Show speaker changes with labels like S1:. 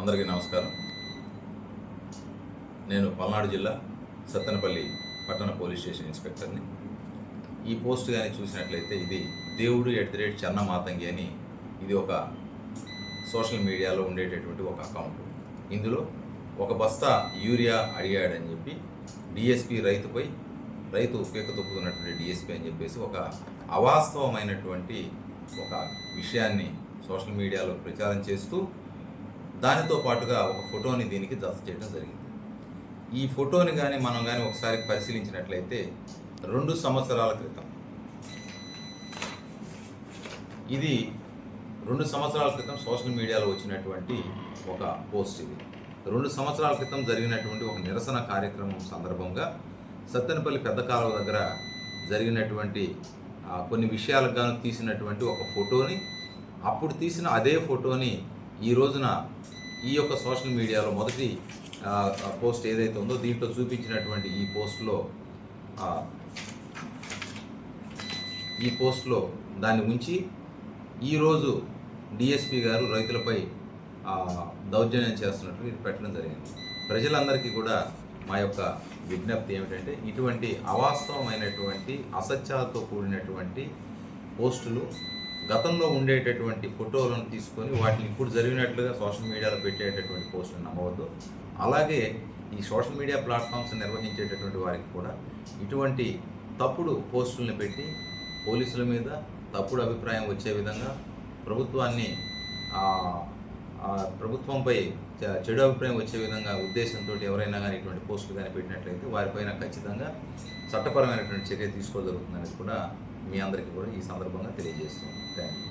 S1: అందరికీ నమస్కారం. నేను పల్నాడు జిల్లా సత్తెనపల్లి పట్టణ పోలీస్ స్టేషన్ ఇన్స్పెక్టర్ని. ఈ పోస్ట్ కానీ చూసినట్లయితే ఇది దేవుడు ఎట్ ది రేట్ చన్నమాతంగి అని ఇది ఒక సోషల్ మీడియాలో ఉండేటటువంటి ఒక అకౌంట్ ఇందులో ఒక బస్తా యూరియా అడిగాడని చెప్పి డిఎస్పి రైతుపై రైతు పీక తొక్కుతున్నటువంటి డిఎస్పి అని చెప్పేసి ఒక అవాస్తవమైనటువంటి ఒక విషయాన్ని సోషల్ మీడియాలో ప్రచారం చేస్తూ దానితో పాటుగా ఒక ఫోటోని దీనికి జత చేయడం జరిగింది. ఈ ఫోటోని కానీ మనం కానీ ఒకసారి పరిశీలించినట్లయితే రెండు సంవత్సరాల క్రితం. ఇది రెండు సంవత్సరాల క్రితం సోషల్ మీడియాలో వచ్చినటువంటి ఒక పోస్ట్ ఇది. రెండు సంవత్సరాల క్రితం జరిగినటువంటి ఒక నిరసన కార్యక్రమం సందర్భంగా సత్తెనపల్లి పెద్ద కాలువ దగ్గర జరిగినటువంటి కొన్ని విషయాలకు గాను తీసినటువంటి ఒక ఫోటోని అప్పుడు తీసిన అదే ఫోటోని ఈ రోజున ఈ యొక్క సోషల్ మీడియాలో మొదటి పోస్ట్ ఏదైతే ఉందో దీంట్లో చూపించినటువంటి ఈ పోస్ట్లో ఈ పోస్ట్లో దాన్ని ఉంచి ఈరోజు డిఎస్పి గారు రైతులపై దౌర్జన్యం చేస్తున్నట్టు పెట్టడం జరిగింది. ప్రజలందరికీ కూడా మా యొక్క విజ్ఞప్తి ఏమిటంటే ఇటువంటి అవాస్తవమైనటువంటి అసత్యాలతో కూడినటువంటి పోస్టులు గతంలో ఉండేటటువంటి ఫోటోలను తీసుకొని వాటిని ఇప్పుడు జరిగినట్లుగా సోషల్ మీడియాలో పెట్టేటటువంటి పోస్టులు నమ్మవద్దు. అలాగే ఈ సోషల్ మీడియా ప్లాట్ఫామ్స్ నిర్వహించేటటువంటి వారికి కూడా ఇటువంటి తప్పుడు పోస్టులను పెట్టి పోలీసుల మీద తప్పుడు అభిప్రాయం వచ్చే విధంగా ప్రభుత్వాన్ని ప్రభుత్వంపై చెడు అభిప్రాయం వచ్చే విధంగా ఉద్దేశంతో ఎవరైనా కానీ ఇటువంటి పోస్టులు కానీ పెట్టినట్లయితే వారిపైన ఖచ్చితంగా చట్టపరమైనటువంటి చర్య తీసుకోగలుగుతుందనేది కూడా మీ అందరికీ కూడా ఈ సందర్భంగా తెలియజేస్తున్నాను. Thank you